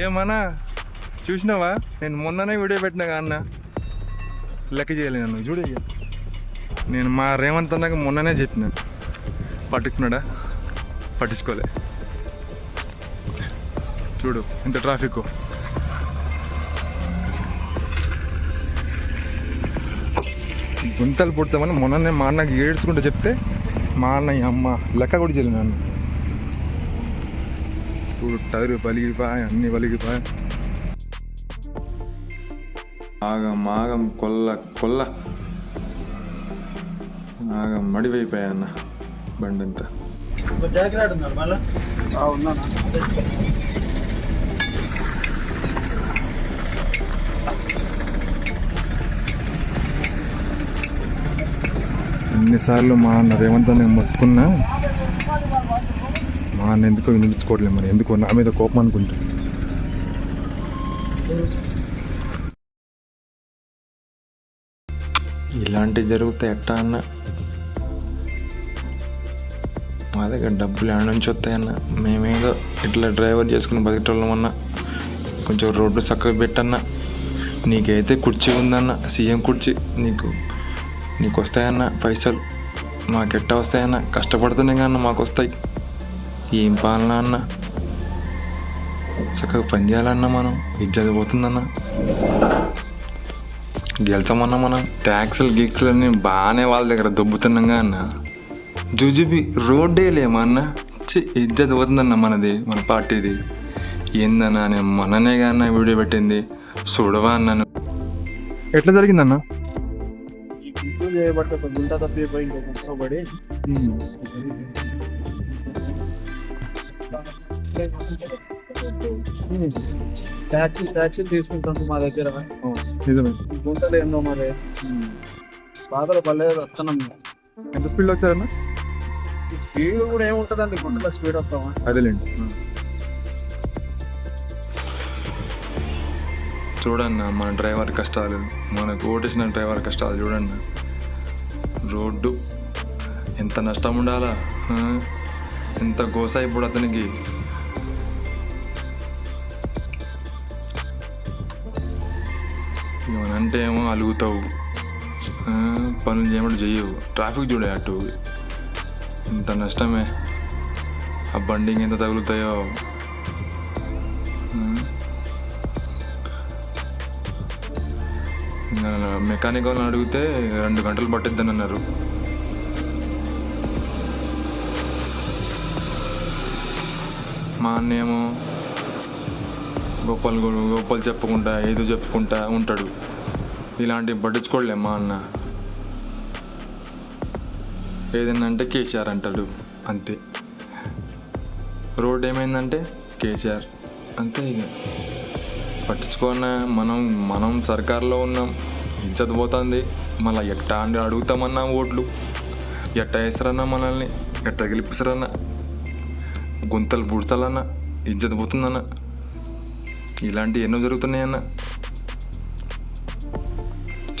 ఏమన్నా చూసినావా? నేను మొన్ననే వీడియో పెట్టినా అన్న. లెక్క చేయలేదు నన్ను చూడే నేను మా రేవంత్ అన్నకు మొన్ననే చెప్పిన. పట్టించుకున్నాడా? పట్టించుకోలే. చూడు ఇంత ట్రాఫిక్ గుంతలు పుడతామని మొన్ననే మా అన్నకి ఏడ్చుకుంటూ చెప్తే మా అన్న అమ్మ లెక్క కూడా చేయలేదు నన్ను. టైరు పలిగిపోయి అన్ని పలిగిపోయి. ఆగం ఆగం కొల్ల కొల్ల. ఆగం మడివైపోయా అన్న బండి అంతా ఎన్నిసార్లు మా అన్న రేవంత్ నేను మొత్తుకున్నా మా అన్న ఎందుకో వినిపించుకోవట్లేదు మరి. ఎందుకో నా మీద కోపం అనుకుంటా. ఇలాంటివి జరిగితే ఎట్టా అన్న? మా దగ్గర డబ్బులు ఎక్కడ నుంచి వస్తాయన్న మేమేదో ఇట్లా డ్రైవర్ చేసుకుని బతికటోళ్ళమన్న కొంచెం రోడ్డు చక్కగా పెట్టన్న. నీకైతే కుర్చీ ఉందన్న సీఎం కుర్చీ. నీకు నీకు వస్తాయన్న పైసలు. మాకెట్ట వస్తాయన్న? కష్టపడుతున్నాయి కన్నా మాకు వస్తాయి ఏం పాలన అన్న చక్కగా పని చేయాలన్నా మనం ఇజ్జత పోతుందన్న. గెలుతామన్నా మనం. ట్యాక్సులు గీక్సులు అన్నీ బాగానే వాళ్ళ దగ్గర దొబ్బుతున్నాగా అన్న. జుజుబి రోడ్డే లేమా అన్న? చి ఇజ్జత్ పోతుందన్న మనది మన పార్టీది. ఏందన్నా నేను మొన్ననే అన్న వీడియో పెట్టింది. చూడవా అన్నాను ఎట్లా జరిగిందన్న? గుంట పడి. ట్యాక్సీ ట్యాక్సీ తీసుకుంటాను మా దగ్గర. నిజమే. గుంటలు ఏందో మరి. బాధలు పల్లె వస్తున్నాం. ఎంత స్పీడ్లో వచ్చారన్న? స్పీడ్ కూడా ఏముంటదండి గుంటలో స్పీడ్ వస్తామా? అదేలేండి. చూడన్న మన డ్రైవర్ కష్టాలు మనకు ఓటేసిన డ్రైవర్ కష్టాలు చూడన్న. రోడ్డు ఎంత నష్టం ఉండాలా? ఎంత గోస ఇప్పుడు అతనికి? అంటే ఏమో అలుగుతావు. పనులు చేయమంటే చెయ్యవు. ట్రాఫిక్ చూడే అటు. ఇంత నష్టమే. ఆ బండింగ్ ఎంత తగులుతాయో. మెకానిక్ వాళ్ళని అడిగితే రెండు గంటలు పట్టిద్దని అన్నారు. మా అన్నేమో గోపాల్ గొప్పలు గోపాల్ చెప్పుకుంటా ఏదో చెప్పుకుంటా ఉంటాడు. ఇలాంటివి పట్టించుకోలే మా అన్న. ఏదన్నా అంటే కేసీఆర్ అంటాడు. అంతే. రోడ్ ఏమైందంటే కేసీఆర్. అంతే ఇక. పట్టించుకోన మనం మనం సర్కార్లో ఉన్నాం. ఇజ్జత్ పోతుంది. మళ్ళీ ఎట్టా అని అడుగుతామన్నా ఓట్లు. ఎట్ట వేస్తారన్నా మనల్ని. ఎట్ట గెలిపిస్తారన్నా. గుంతలు పుడతాలన్నా ఇజ్జత్ పోతుందన్న. ఇలాంటివి ఎన్నో జరుగుతున్నాయన్న.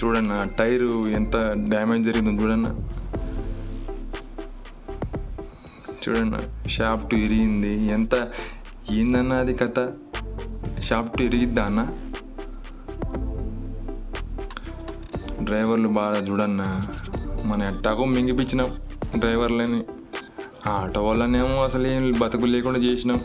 చూడన్న టైరు ఎంత డ్యామేజ్ జరిగిందో చూడన్న. చూడన్న షాఫ్ట్ ఇరిగింది. ఎంత ఏందన్న అది కథ? షాఫ్ట్ ఇరిగిద్దా అన్న? డ్రైవర్లు బాగా చూడన్న. మన ఎట్టాకో మింగిపించినాం డ్రైవర్లని ఆ ఆటో వాళ్ళనేమో అసలు ఏం బతుకు లేకుండా చేసినాం.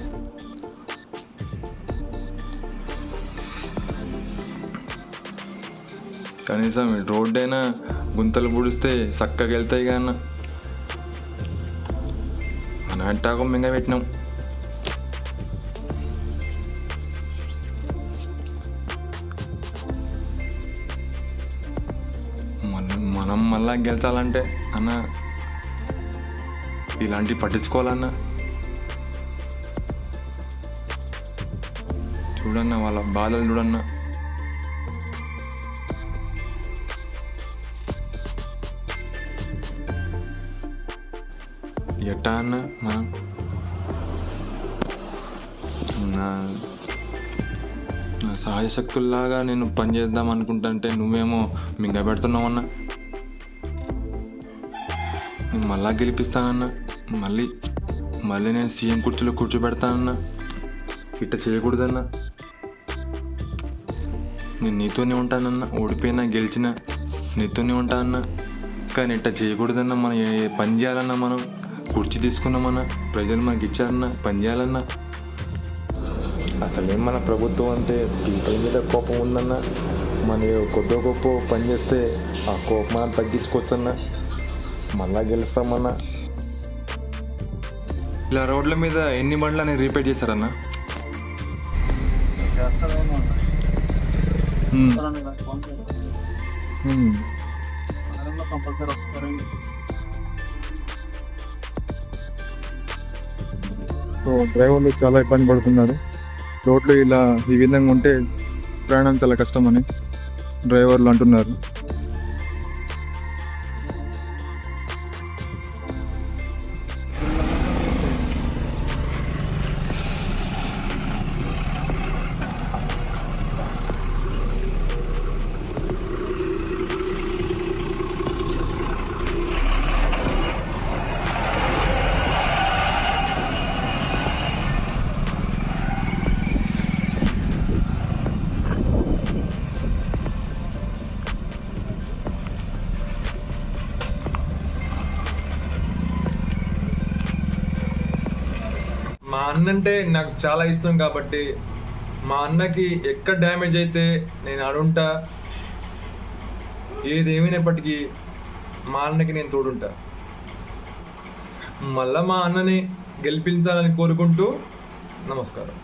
కనీసం రోడ్డు అయినా గుంతలు పుడిస్తే చక్కగా వెళ్తాయి కానీ మన ఎట్టాకో మింగ పెట్టినాం. మనం మనం మళ్ళా గెలిచాలంటే అన్న ఇలాంటివి పట్టించుకోవాలన్నా. చూడన్న వాళ్ళ బాధలు చూడన్న. ఎట్టా అన్న? మనం నా. నా సహాయ శక్తుల్లాగా నేను పని చేద్దాం అనుకుంటుంటే నువ్వేమో మింగ పెడుతున్నావన్నా నేను మళ్ళా గెలిపిస్తానన్నా. మళ్ళీ మళ్ళీ నేను సీఎం కుర్చీలో కూర్చోబెడతానన్నా. ఇట్ట చేయకూడదన్నా. నేను నీతోనే ఉంటానన్నా. ఓడిపోయినా గెలిచినా నీతోనే ఉంటానన్నా. కానీ ఇట్ట చేయకూడదన్నా మనం ఏ పని చేయాలన్నా మనం. కుర్చీ తీసుకున్నామన్నా ప్రజలు మనకి ఇచ్చారన్నా పని చేయాలన్నా. అసలేం మన ప్రభుత్వం అంటే పీపుల్ మీద కోపం ఉందన్నా. మన కొద్ది గొప్ప పని చేస్తే ఆ కోపం మనం తగ్గించుకోవచ్చన్నా. మళ్ళా గెలుస్తామన్నా. ఇలా రోడ్ల మీద ఎన్ని బండ్లు అనేది రీపేర్ చేశారన్నా? సో డ్రైవర్లు చాలా ఇబ్బంది పడుతున్నారు. రోడ్లు ఇలా ఈ విధంగా ఉంటే ప్రయాణం చాలా కష్టమని డ్రైవర్లు అంటున్నారు. మా అన్న అంటే నాకు చాలా ఇష్టం కాబట్టి మా అన్నకి ఎక్కడ డ్యామేజ్ అయితే నేను అడుంటా ఏది ఏమైనప్పటికీ మా అన్నకి నేను తోడుంటా. మళ్ళా మా అన్నని గెలిపించాలని కోరుకుంటూ నమస్కారం.